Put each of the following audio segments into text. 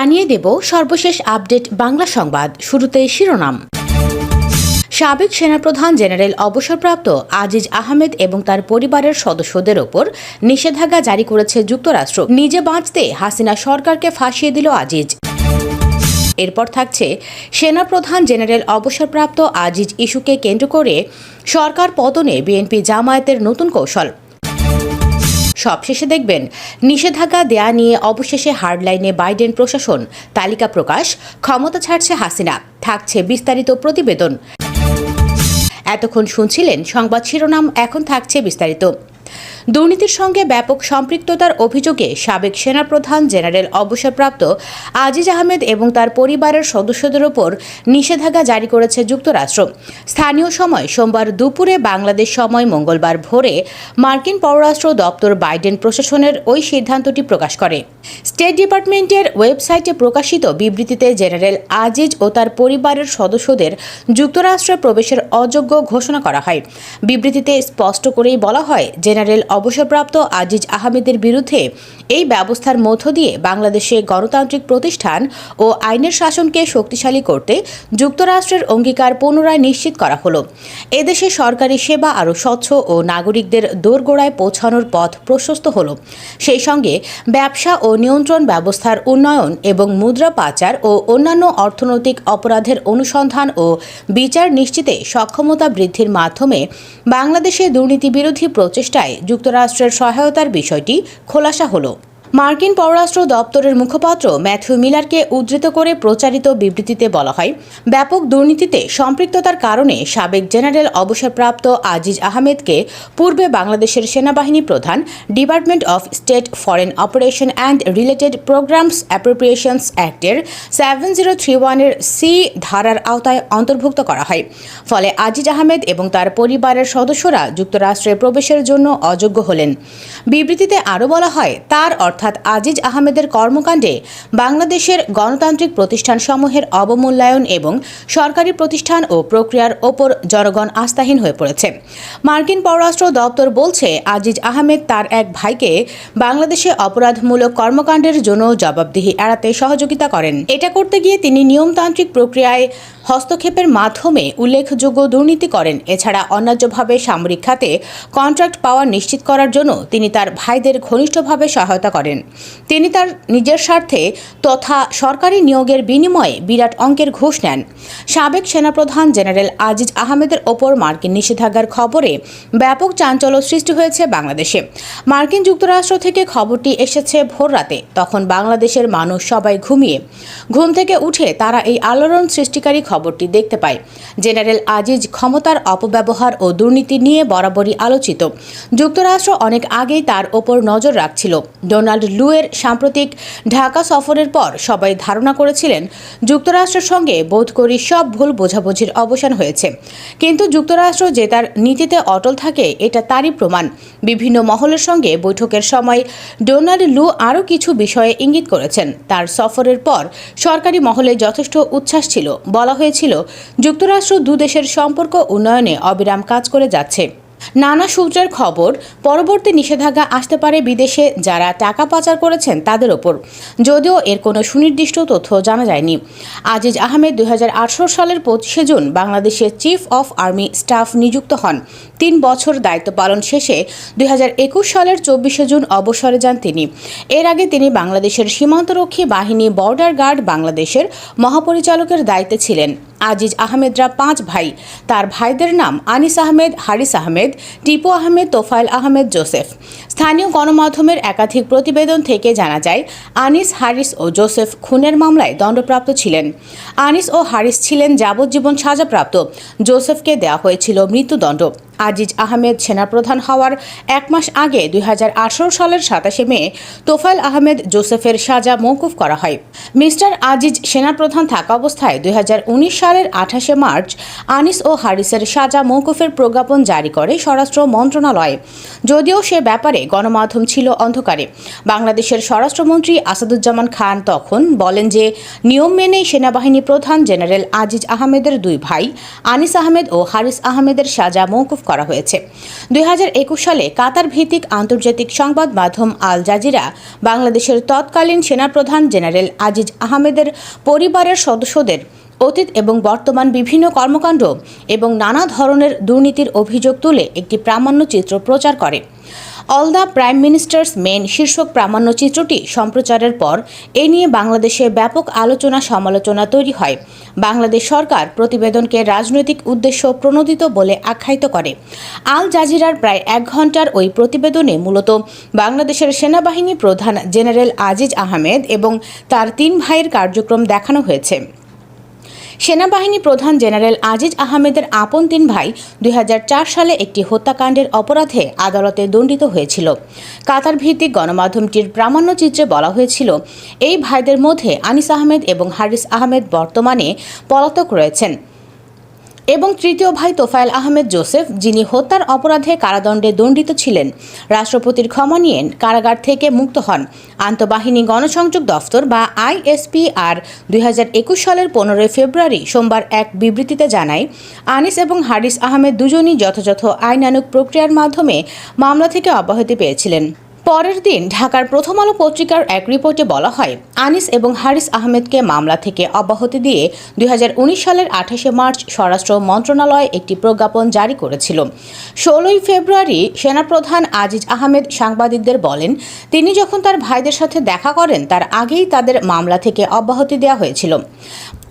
জানিয়ে দেব সর্বশেষ আপডেট বাংলা সংবাদ, শুরুতে শিরোনাম। সাবেক সেনাপ্রধান জেনারেল অবসরপ্রাপ্ত আজিজ আহমেদ এবং তার পরিবারের সদস্যদের ওপর নিষেধাজ্ঞা জারি করেছে যুক্তরাষ্ট্র। নিজে বাঁচতে হাসিনা সরকারকে ফাঁসিয়ে দিল আজিজ। এরপর থাকছে, সেনাপ্রধান জেনারেল অবসরপ্রাপ্ত আজিজ ইস্যুকে কেন্দ্র করে সরকার পতনে বিএনপি জামায়াতের নতুন কৌশল। সবশেষে দেখবেন, নিষেধাজ্ঞা দেয়া নিয়ে অবশেষে হার্ডলাইনে বাইডেন প্রশাসন। তালিকা প্রকাশ, ক্ষমতা ছাড়ছে হাসিনা, থাকছে বিস্তারিত প্রতিবেদন। এতক্ষণ শুনছিলেন সংবাদ শিরোনাম, এখন থাকছে বিস্তারিত। দুর্নীতির সঙ্গে ব্যাপক সম্পৃক্ততার অভিযোগে সাবেক সেনাপ্রধান জেনারেল অবসরপ্রাপ্ত আজিজ আহমেদ এবং তার পরিবারের সদস্যদের ওপর নিষেধাজ্ঞা জারি করেছে যুক্তরাষ্ট্র। স্থানীয় সময় সোমবার দুপুরে বাংলাদেশ সময় মঙ্গলবার ভোরে মার্কিন পররাষ্ট্র দপ্তর বাইডেন প্রশাসনের ওই সিদ্ধান্তটি প্রকাশ করে। স্টেট ডিপার্টমেন্টের ওয়েবসাইটে প্রকাশিত বিবৃতিতে জেনারেল আজিজ ও তার পরিবারের সদস্যদের যুক্তরাষ্ট্রে প্রবেশের অযোগ্য ঘোষণা করা হয়। বিবৃতিতে স্পষ্ট করেই বলা হয়, জেনারেল অবসরপ্রাপ্ত আজিজ আহমেদের বিরুদ্ধে এই ব্যবস্থার মধ্য দিয়ে বাংলাদেশে গণতান্ত্রিক প্রতিষ্ঠান ও আইনের শাসনকে শক্তিশালী করতে যুক্তরাষ্ট্রের অঙ্গীকার পুনরায় নিশ্চিত করা হলো। এদেশে সরকারি সেবা আরও স্বচ্ছ ও নাগরিকদের দোরগোড়ায় পৌঁছানোর পথ প্রশস্ত হল। সেই সঙ্গে ব্যবসা ও নিয়ন্ত্রণ ব্যবস্থার উন্নয়ন এবং মুদ্রা পাচার ও অন্যান্য অর্থনৈতিক অপরাধের অনুসন্ধান ও বিচার নিশ্চিতে সক্ষমতা বৃদ্ধির মাধ্যমে বাংলাদেশে দুর্নীতি বিরোধী প্রচেষ্টায় যুক্তরাষ্ট্রের সহায়তার বিষয়টি খোলাসা হলো। মার্কিন পররাষ্ট্র দপ্তরের মুখপাত্র ম্যাথিউ মিলারকে উদ্ধৃত করে প্রচারিত বিবৃতিতে বলা হয়, ব্যাপক দুর্নীতিতে সম্পৃক্ততার কারণে সাবেক জেনারেল অবসরপ্রাপ্ত আজিজ আহমেদকে পূর্বে বাংলাদেশের সেনাবাহিনী প্রধান, department of state foreign operation and related programmes appropriations অ্যাক্টের seven zero three ওয়ানের সি ধারার আওতায় অন্তর্ভুক্ত করা হয়। ফলে আজিজ আহমেদ এবং তার পরিবারের সদস্যরা যুক্তরাষ্ট্রে প্রবেশের জন্য অযোগ্য হলেন। বিবৃতিতে আরও বলা হয়, তার অর্থাৎ আজিজ আহমেদের কর্মকাণ্ডে বাংলাদেশের গণতান্ত্রিক প্রতিষ্ঠানসমূহের অবমূল্যায়ন এবং সরকারি প্রতিষ্ঠান ও প্রক্রিয়ার ওপর জনগণ আস্থাহীন হয়ে পড়েছে। মার্কিন পররাষ্ট্র দপ্তর বলছে, আজিজ আহমেদ তার এক ভাইকে বাংলাদেশে অপরাধমূলক কর্মকাণ্ডের জন্য জবাবদিহি এড়াতে সহযোগিতা করেন। এটা করতে গিয়ে তিনি নিয়মতান্ত্রিক প্রক্রিয়ায় হস্তক্ষেপের মাধ্যমে উল্লেখযোগ্য দুর্নীতি করেন। এছাড়া অন্যায্যভাবে সামরিক খাতে কন্ট্রাক্ট পাওয়া নিশ্চিত করার জন্য তিনি তার ভাইদের ঘনিষ্ঠভাবে সহায়তা করেন। তিনি তার নিজের স্বার্থে তথা সরকারি নিয়োগের বিনিময়ে বিরাট অঙ্কের ঘুষ নেন। সাবেক সেনাপ্রধান জেনারেল আজিজ আহমেদের ওপর মার্কিন নিষেধাজ্ঞার খবরে ব্যাপক চাঞ্চল্য সৃষ্টি হয়েছে বাংলাদেশে। মার্কিন যুক্তরাষ্ট্র থেকে খবরটি এসেছে ভোর রাতে। তখন বাংলাদেশের মানুষ সবাই ঘুমিয়ে, ঘুম থেকে উঠে তারা এই আলোড়ন সৃষ্টিকারী খবরটি দেখতে পায়। জেনারেল আজিজ ক্ষমতার অপব্যবহার ও দুর্নীতি নিয়ে বরাবরই আলোচিত। যুক্তরাষ্ট্র অনেক আগেই তার ওপর নজর রাখছিল। ডোনাল্ড লুয়ের সাম্প্রতিক ঢাকা সফরের পর সবাই ধারণা করেছিলেন, যুক্তরাষ্ট্রের সঙ্গে বোধ করি সব ভুল বোঝাবুঝির অবসান হয়েছে। কিন্তু যুক্তরাষ্ট্র যে তার নীতিতে অটল থাকে, এটা তারই প্রমাণ। বিভিন্ন মহলের সঙ্গে বৈঠকের সময় ডোনাল্ড লু আরও কিছু বিষয়ে ইঙ্গিত করেছেন। তার সফরের পর সরকারি মহলে যথেষ্ট উচ্ছ্বাস ছিল। বলা হয়েছিল। যুক্তরাষ্ট্র দুদেশের সম্পর্ক উন্নয়নে অবিরাম কাজ করে যাচ্ছে। নানা সূত্রের খবর, পরবর্তী নিষেধাজ্ঞা আসতে পারে বিদেশে যারা টাকা পাচার করেছেন তাদের ওপর। যদিও এর কোনো সুনির্দিষ্ট তথ্য জানা যায়নি। আজিজ আহমেদ দুই হাজার আঠেরো সালের পঁচিশে জুন বাংলাদেশের চিফ অফ আর্মি স্টাফ নিযুক্ত হন। তিন বছর দায়িত্ব পালন শেষে দুই হাজার একুশ সালের চব্বিশে জুন অবসরে যান তিনি। এর আগে তিনি বাংলাদেশের সীমান্তরক্ষী বাহিনী বর্ডার গার্ড বাংলাদেশের মহাপরিচালকের দায়িত্বে ছিলেন। আজিজ আহমেদরা পাঁচ ভাই। তার ভাইদের নাম আনিস আহমেদ, হারিস আহমেদ টিপু আহমেদ তোফায়েল আহমেদ জোসেফ। স্থানীয় গণমাধ্যমের একাধিক প্রতিবেদন থেকে জানা যায়, আনিস, হারিস ও জোসেফ খুনের মামলায় দণ্ডপ্রাপ্ত ছিলেন। আনিস ও হারিস ছিলেন যাবজ্জীবন সাজাপ্রাপ্ত। জোসেফকে দেওয়া হয়েছিল মৃত্যুদণ্ড। আজিজ আহমেদ সেনাপ্রধান হওয়ার এক মাস আগে দুই হাজার আঠারো সালের সাতাশে মে তোফায়েল আহমেদ জোসেফের সাজা মৌকুফ করা হয়। মিস্টার আজিজ সেনাপ্রধান থাকা অবস্থায় দুই হাজার উনিশ সালের আঠাশে মার্চ আনিস ও হারিসের সাজা মৌকুফের প্রজ্ঞাপন জারি করে স্বরাষ্ট্র মন্ত্রণালয়। যদিও সে ব্যাপারে গণমাধ্যম ছিল অন্ধকারে। বাংলাদেশের স্বরাষ্ট্রমন্ত্রী আসাদুজ্জামান খান তখন বলেন যে, নিয়ম মেনে সেনাবাহিনী প্রধান জেনারেল আজিজ আহমেদের দুই ভাই, আনিস আহমেদ ও হারিস আহমেদের সাজা মৌকুফ করা হয়েছে। দু হাজার একুশ সালে কাতার ভিত্তিক আন্তর্জাতিক সংবাদ মাধ্যম আল জাজিরা বাংলাদেশের তৎকালীন সেনাপ্রধান জেনারেল আজিজ আহমেদের পরিবারের সদস্যদের অতীত এবং বর্তমান বিভিন্ন কর্মকাণ্ড এবং নানা ধরনের দুর্নীতির অভিযোগ তুলে একটি প্রামাণ্য চিত্র প্রচার করে। All the prime minister's men শীর্ষক প্রামাণ্য চিত্রটি সম্প্রচারের পর এ নিয়ে বাংলাদেশে ব্যাপক আলোচনা সমালোচনা তৈরি হয়। বাংলাদেশ সরকার প্রতিবেদনকে রাজনৈতিক উদ্দেশ্য প্রণোদিত বলে আখ্যায়িত করে। আল জাজিরার প্রায় এক ঘণ্টার ওই প্রতিবেদনে মূলত বাংলাদেশের সেনাবাহিনী প্রধান জেনারেল আজিজ আহমেদ এবং তার তিন ভাইয়ের কার্যক্রম দেখানো হয়েছে। সেনাবাহিনী প্রধান জেনারেল আজিজ আহমেদের আপন তিন ভাই দুই হাজার চার সালে একটি হত্যাকাণ্ডের অপরাধে আদালতে দণ্ডিত হয়েছিল। কাতার ভিত্তিক গণমাধ্যমটির প্রামাণ্য চিত্রে বলা হয়েছিল, এই ভাইদের মধ্যে আনিস আহমেদ এবং হারিস আহমেদ বর্তমানে পলাতক রয়েছেন। এবং তৃতীয় ভাই তোফায়েল আহমেদ জোসেফ, যিনি হত্যার অপরাধে কারাদণ্ডে দণ্ডিত ছিলেন। রাষ্ট্রপতির ক্ষমা নিয়ে কারাগার থেকে মুক্ত হন। আন্তঃবাহিনী গণসংযোগ দফতর বা আইএসপি আর দুই সালের পনেরোই ফেব্রুয়ারি সোমবার এক বিবৃতিতে জানায়, আনিস এবং হারিস আহমেদ দুজনই যথাযথ আইনানুগ প্রক্রিয়ার মাধ্যমে মামলা থেকে অব্যাহতি পেয়েছিলেন। পরের দিন ঢাকার প্রথম আলো পত্রিকার এক রিপোর্টে বলা হয়, আনিস এবং হারিস আহমেদকে মামলা থেকে অব্যাহতি দিয়ে দুই হাজার উনিশ সালের আঠাশে মার্চ স্বরাষ্ট্র মন্ত্রণালয় একটি প্রজ্ঞাপন জারি করেছিল। ষোলোই ফেব্রুয়ারি সেনাপ্রধান আজিজ আহমেদ সাংবাদিকদের বলেন, তিনি যখন তার ভাইদের সাথে দেখা করেন, তার আগেই তাদের মামলা থেকে অব্যাহতি দেওয়া হয়েছিল।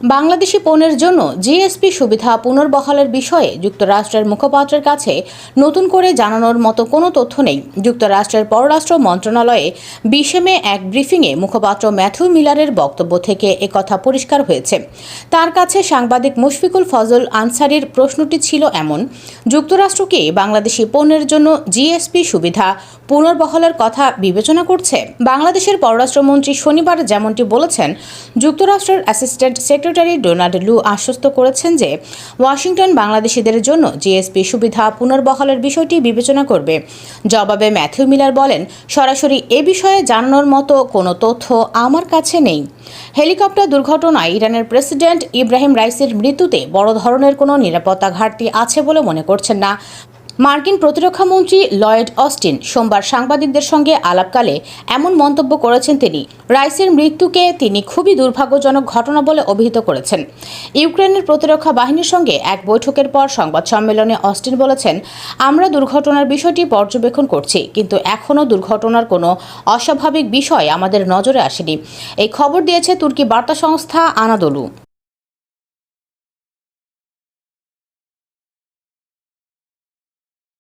বাংলাদেশি পণ্যের জন্য জিএসপি সুবিধা পুনর্বহালের বিষয়ে যুক্তরাষ্ট্রের মুখপাত্রের কাছে নতুন করে জানানোর মতো কোনো তথ্য নেই। যুক্তরাষ্ট্রের পররাষ্ট্র মন্ত্রণালয়ে বিশে মে এক ব্রিফিংয়ে মুখপাত্র ম্যাথু মিলারের বক্তব্য থেকে একথা পরিষ্কার হয়েছে। তার কাছে সাংবাদিক মুশফিকুল ফজল আনসারির প্রশ্নটি ছিল এমন যুক্তরাষ্ট্রকে বাংলাদেশি পণ্যের জন্য জিএসপি সুবিধা পুনর্বহালের কথা বিবেচনা করছে? বাংলাদেশের পররাষ্ট্রমন্ত্রী শনিবার যেমনটি বলেছেন, যুক্তরাষ্ট্রের অ্যাসিস্ট্যান্ট সেক্রেটারি ডোনাল্ড লু আশ্বস্ত করেছেন যে ওয়াশিংটন বাংলাদেশিদের জন্য জিএসপি সুবিধা পুনর্বহালের বিষয়টি বিবেচনা করবে। জবাবে ম্যাথিউ মিলার বলেন, সরাসরি এ বিষয়ে জানানোর মতো কোনো তথ্য আমার কাছে নেই। হেলিকপ্টার দুর্ঘটনায় ইরানের প্রেসিডেন্ট ইব্রাহিম রাইসির মৃত্যুতে বড় ধরনের কোনো নিরাপত্তা ঘাটতি আছে বলে মনে করছেন না মার্কিন প্রতিরক্ষামন্ত্রী লয়েড অস্টিন সোমবার সাংবাদিকদের সঙ্গে আলাপকালে এমন মন্তব্য করেছেন তিনি। রাইসের মৃত্যুকে তিনি খুবই দুর্ভাগ্যজনক ঘটনা বলে অভিহিত করেছেন। ইউক্রেনের প্রতিরক্ষা বাহিনীর সঙ্গে এক বৈঠকের পর সংবাদ সম্মেলনে অস্টিন বলেছেন, আমরা দুর্ঘটনার বিষয়টি পর্যবেক্ষণ করছি, কিন্তু এখনও দুর্ঘটনার কোনো অস্বাভাবিক বিষয় আমাদের নজরে আসেনি। এই খবর দিয়েছে তুর্কি বার্তা সংস্থা আনাদোলু।